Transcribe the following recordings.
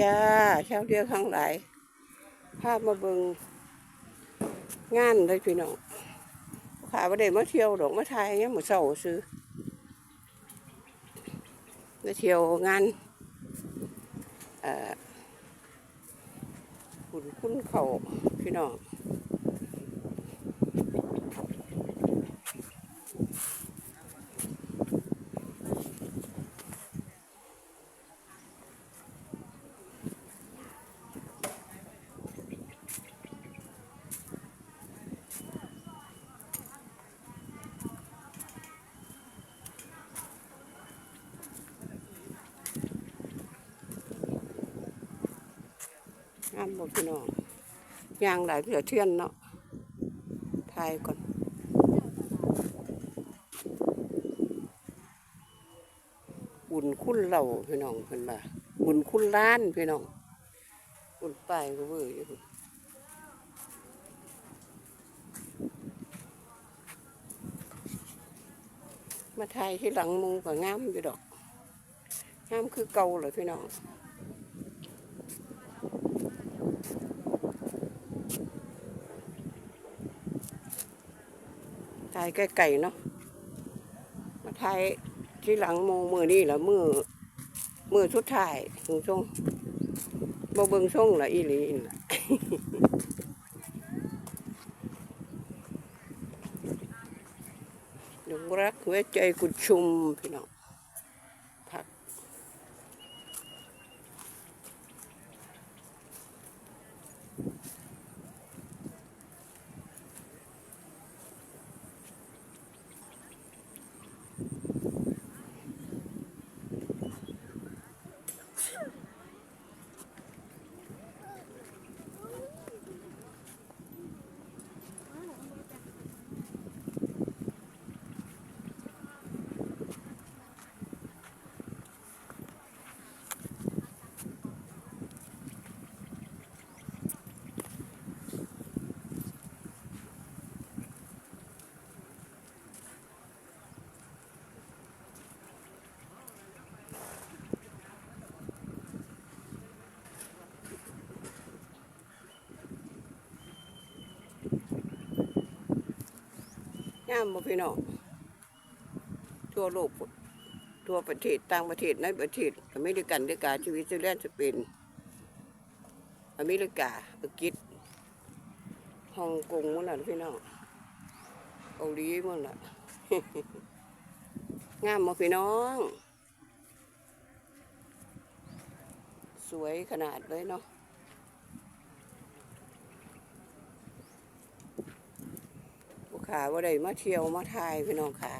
จ้าชาวเดียวทั้งหลายภาพมาเบิงงานเลยพี่น้องขาประเด็นมาเที่ยวดอกมาทายเงี้ยหมดเศร้าซื้อมาเที่ยวงานเอ่อคุณคุณเขาพี่น้อง งานบอกพี่น้องยางหลายเหลือเทือนเนาะทายก่อน บุญคุณเราพี่น้องเพิ่นว่าบุญคุณล้านพี่น้องบุญไปก็เว้ยอยู่พุ่นมาถ่ายที่หลังมุงก็งามอยู่ดอกงามคือเก่าเลยพี่น้อง ถ่ายไก่ๆเนาะมาถ่ายที่หลังโมมือนี่แหละมือมือสุดท้ายถึงช่งบ่เบิ่งช่งละอีหลีน่ะดงรักหัวใจกุดชุมพี่น้องผัก งามบ่พี่น้องทั่วโลกทั่วประเทศต่างประเทศในประเทศอเมริกันด้วยกาชีวิตสวิตเซอร์แลนด์สเปนอเมริกาอังกฤษฮ่องกงมั่นล่ะพี่น้องเกาหลีมั่นล่ะงามบ่พี่น้อง สวยขนาดเลยเนาะลูก ค่ะว่าได้มาเที่ยวมาทายพี่น้องค่ะ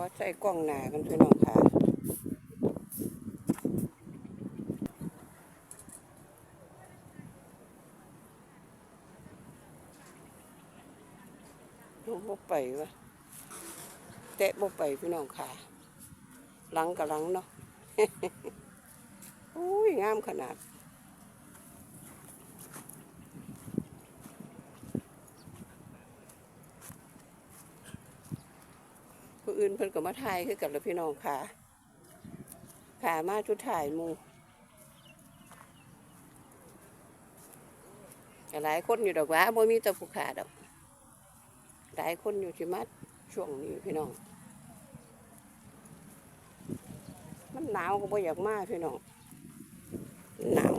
อใส่กล้องหนากันพี่น้องค่ะลงบ่ไปวะแตะบ่ไปพี่น้องค่ะหลังกับหลังเนาะ อุ้ยงามขนาด ผู้อื่นเพิ่นก็มาถ่ายคือกันแล้วพี่น้องค่ะขามาชุดถ่ายมูหลายคนอยู่ดอกว่าบ่มีแต่ผู้ขาดอก หลายคนอยู่ที่มัดช่วงนี้พี่น้อง มันหนาวก็บ่อยากมากพี่น้องหนาว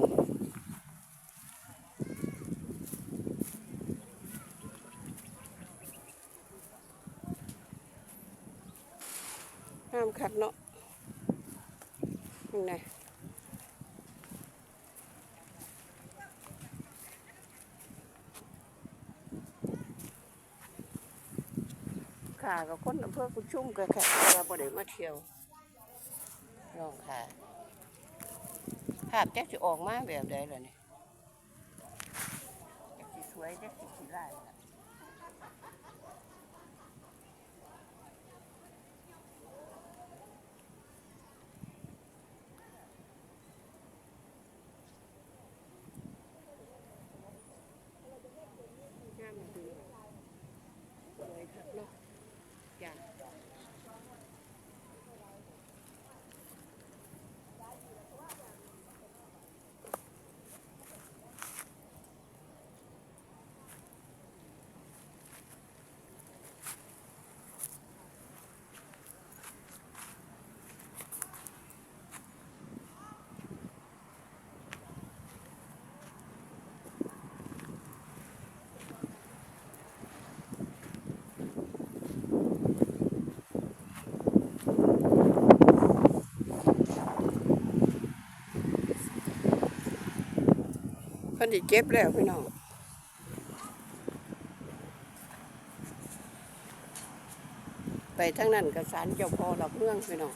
ห้าม คัดเนาะยังไงขาากับคนอำเภอกุณชุ่มก็แค่ว่าบ่ได้มาเที่ยวน้องค่ะภาพจักสิออกมาแบบใดล่ะนี่จักสิสวยจักสิขี้ร้ายล่ะงามดีสวยคักเนาะจ้ะ เพิ่นสิเจ็บแล้วพี่น้องไปทั้งนั้นก็ศาลเจ้าพ่อหลักเมืองพี่น้อง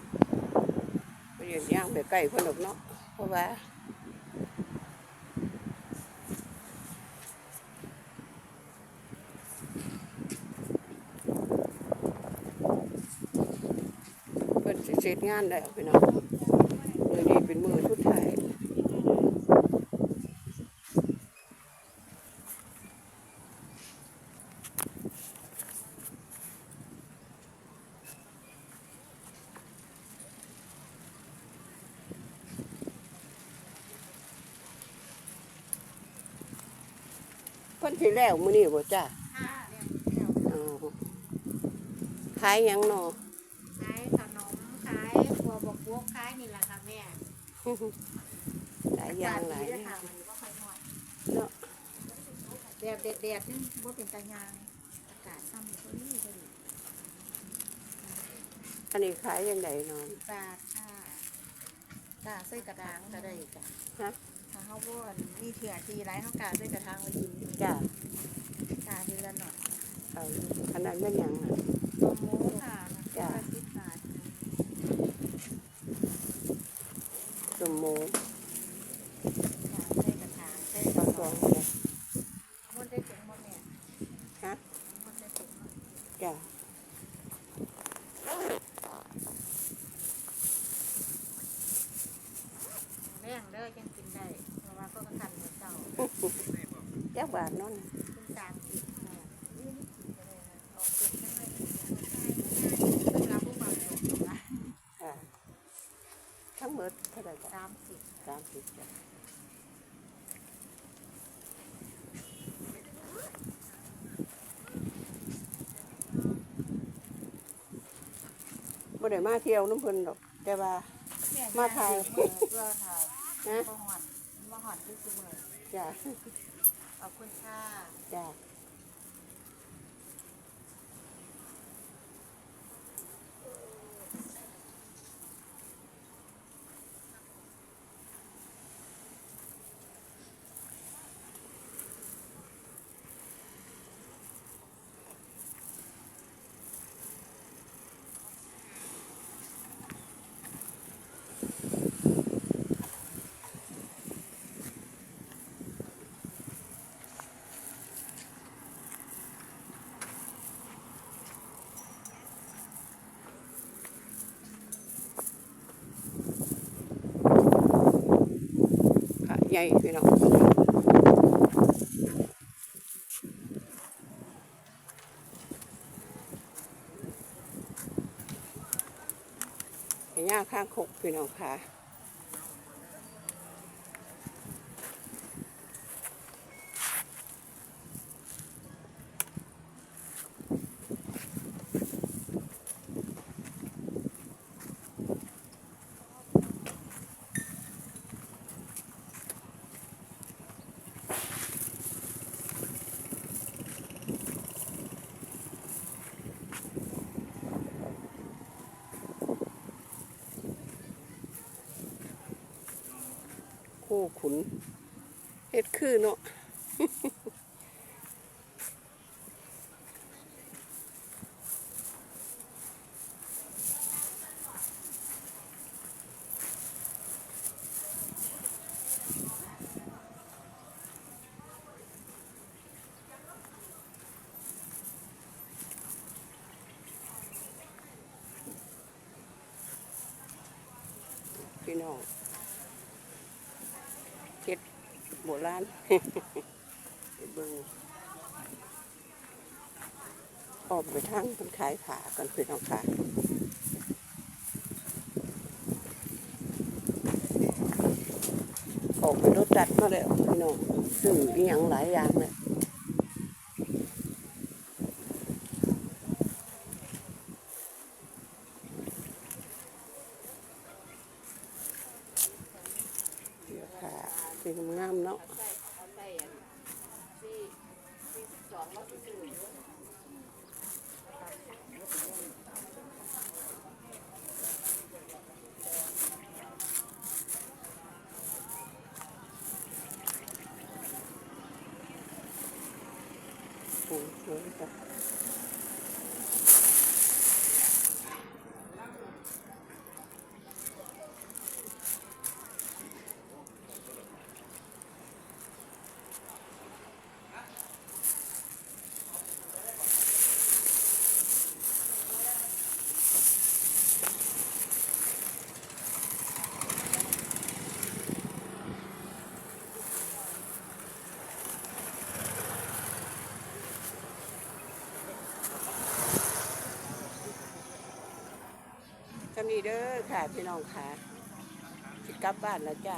ไปยืนย่างไปใกล้เพิ่นดอกเนาะเพราะว่าเพิ่นสิเสร็จงานแล้วพี่น้องมือนี้เป็นมือทุดท้าย พิ่นสิแล้วมื้อนี้บ่จ้าค่ะเรียกเรียกอ๋อขายหยังเนาะขายขนมขายบัวบกบกขายนี่แหละค่ะแม่หลายอย่างหลายเลอยค่ะย่างมันก็ค่อยหน่อยเนาะแดดแดดแดดนี่บ่เป็นตายางอากาศซ้ำก็นี่ก็ดีอันนี้ขายยังไงเนาะสิบบาทค่ะกาใส่กระถางก็ได้จ้ะฮะถ้า เฮาบ่อันมีเถื่อทีไรเฮากาใส่กระถางไว้กินจ้ากาทีละหน่อยเอาอันนั้นแม่นหยังน่ะต้มหมูค่ะจ้ะละสิบบาท สมโมกาใส่กระถางใส่ก ปลา ระ ต ถา อง ง เลย มันได้ถุงบ่แม่ ฮะ มันได้ถุงบ่ จ้า แรงเด้อจังกินได้ เพราะว่าก็กระทันเหมือนเก่า จักบาทเนั่น ขึ้นตามกินค่ะนี่กินไปเลยนะออกเก็บไม่ได้ต้องรับผู้ควา มสุขนะค่ะทั้งหมดเท่าไหร่จ้ะสามสิบสามสิบจ้ะบ่ได้มาเที่ยวน้ำเพิ่นดอก แต่ว่ามาถ่ายเพื่อค่ะนะมาหอนมาหอนที่สุเมอ จ้าขอบคุณค่ะ จ้าค่ะ ญ่พี่น้องหญ้าข้างคกพี่น้องค่ะ้ขุนเฮ็ดคือเนาะพี่น้อง โบราณเบิ่งออกไปทางคนขายผ้ากันคือน้องขาออกไปรถจัดมาแล้วพี่น้องซึ่งอีหยังหลายอย่างเลยเดี๋ยว ค่ะเป็นงามเนาะสองร้อยสี่สิบสองแล้วสี่สิบอยู่ โอ้สวยค่ะ นี้เด้อค่ะพี่น้องค่ะสิกลับบ้านแล้วจ้า